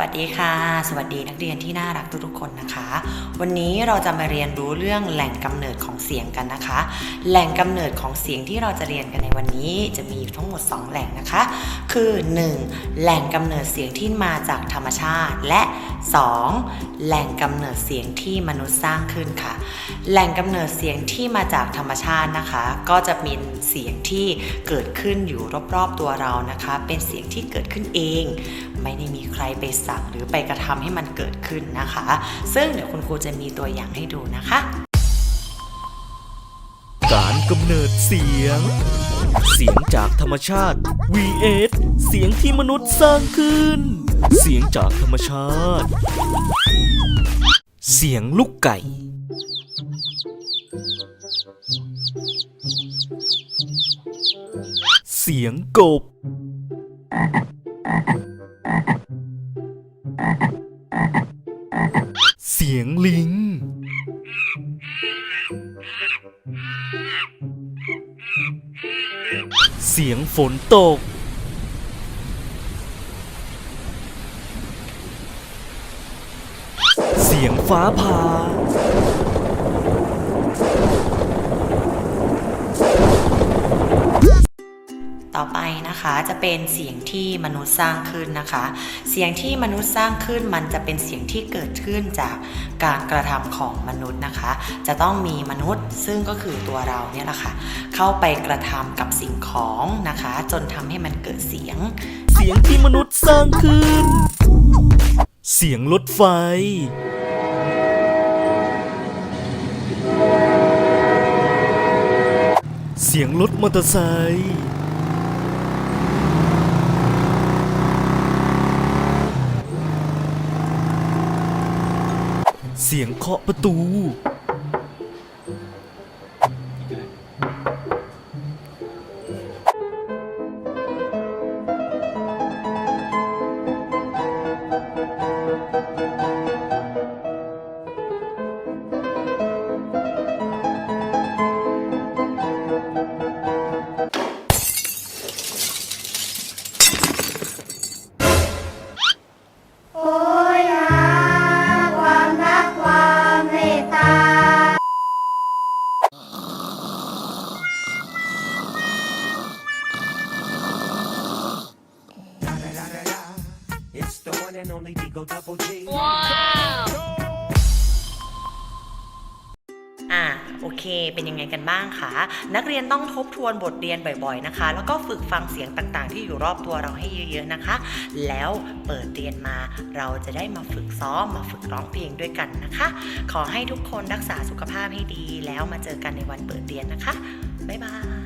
วัสดีค่ะ สวัสดีนักเรียนที่น่ารักทุกๆคนนะคะ วันนี้เราจะมาเรียนรู้เรื่องแหล่งกำเนิดของเสียงกันนะคะ แหล่งกำเนิดของเสียงที่เราจะเรียนกันในวันนี้ จะมีอยู่ทั้งหมด 2 แหล่งนะคะ คือ 1. แหล่งกำเนิดเสียงที่มาจากธรรมชาติ และ 2. แหล่งกำเนิดเสียงที่มนุษย์สร้างขึ้นค่ะ แหล่งกำเนิดเสียงที่มาจากธรรมชาตินะคะ ก็จะมีเสียงที่เกิดขึ้นอยู่รอบๆตัวเรานะคะ เป็นเสียงที่เกิดขึ้นเอง ไม่ได้มีใครไปสั่งหรือไปกระทำให้มันเกิดขึ้นนะคะ ซึ่งเดี๋ยวคุณครูจะมีตัวอย่างให้ดูนะคะ การกำเนิดเสียง เสียงจากธรรมชาติ vs เสียงที่มนุษย์สร้างขึ้น เสียงจากธรรมชาติ เสียงลูกไก่ เสียงกบ เสียงลิง เสียงฝนตก เสียงฟ้าผ่า ต่อไปนะคะจะเป็นเสียงที่มนุษย์สร้างขึ้นนะคะ เสียงที่มนุษย์สร้างขึ้นมันจะเป็นเสียงที่เกิดขึ้นจากการกระทำของมนุษย์นะคะ จะต้องมีมนุษย์ซึ่งก็คือตัวเราเนี่ยแหละค่ะเข้าไปกระทำกับสิ่งของนะคะ จนทำให้มันเกิดเสียง เสียงที่มนุษย์สร้างขึ้น เสียงรถไฟเสียงรถมอเตอร์ไซค์ เสียงเคาะประตูโ and only Digo Double G. อ่าโอเค เป็นยังไงกันบ้างคะนักเรียนต้องทบทวนบทเรียนบ่อยๆนะคะ แล้วก็ฝึกฟังเสียงต่างๆ ที่อยู่รอบตัวเราให้เยอะๆนะคะ แล้วเปิดเรียนมาเราจะได้มาฝึกซ้อมมาฝึกร้องเพลงด้วยกันนะคะ ขอให้ทุกคนรักษาสุขภาพให้ดี แล้วมาเจอกันในวันเปิดเรียนนะคะบ๊ายบาย